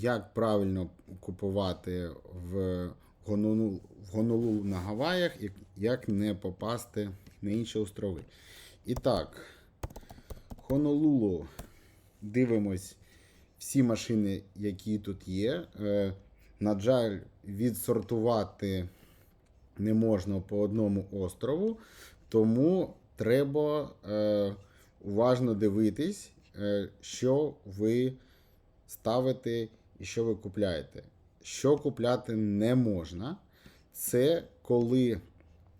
Як правильно купувати в Гонолу, в Гонолулу на Гаваях, і як не попасти на інші острови. І так, Хонолулу. Дивимось всі машини, які тут є. Е, на жаль, відсортувати не можна по одному острову, тому треба е, уважно дивитись, е, що ви ставите і що ви купляєте. Що купляти не можна, це коли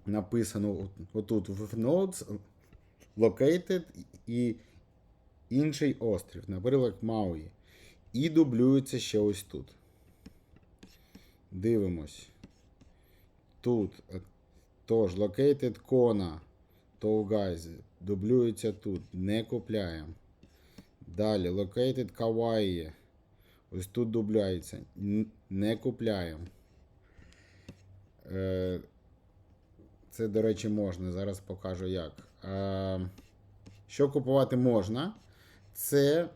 написано отут в Notes located і інший острів, наприклад, Мауї. І дублюється ще ось тут. Дивимось. Тут. е, Тож, located Kona. Touguys. Дублюється тут. Не купляємо. Далі, located Kawaii. Ось тут дубляється. Не купляємо. Е, Це, до речі, можна. Зараз покажу як. Е, Що купувати можна? Це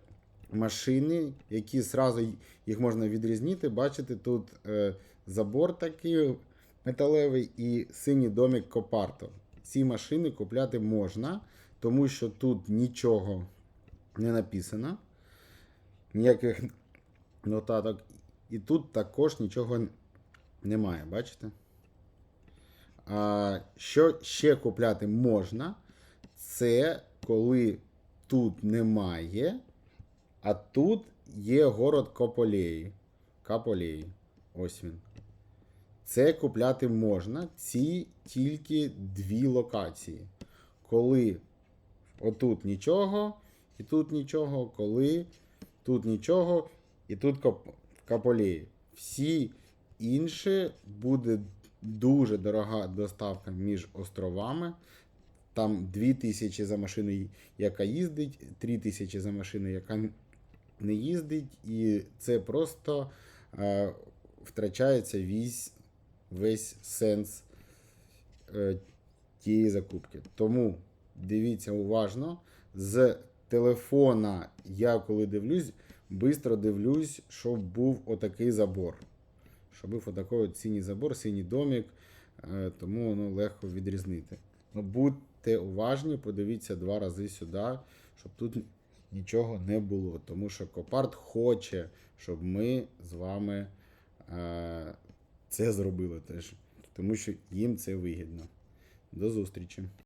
машини, які зразу їх можна відрізнити. Бачите, тут е, забор такий металевий і синій домик Копарто. Ці машини купляти можна, тому що тут нічого не написано, ніяких нотаток. І тут також нічого немає, бачите? А, що ще купляти можна, це коли тут немає, а тут є город Кополеї. Каполеї. Ось він. Це купляти можна. Ці тільки дві локації. Коли отут нічого, і тут нічого, коли тут нічого, і тут Кап- Каполеї. Всі інші буде дуже дорога доставка між островами. Там 2000 за машину, яка їздить, 3000 за машину, яка не їздить, і це просто е, втрачається весь, весь сенс е, тієї закупки. Тому дивіться уважно. З телефона я коли дивлюсь, швидко дивлюсь, щоб був отакий забор. Щоб був отакий от синій забор, синій домик, е, тому воно легко відрізнити. Ну, будьте уважні, подивіться два рази сюди, щоб тут нічого не було. Тому що Копарт хоче, щоб ми з вами е, це зробили теж. Тому що їм це вигідно. До зустрічі!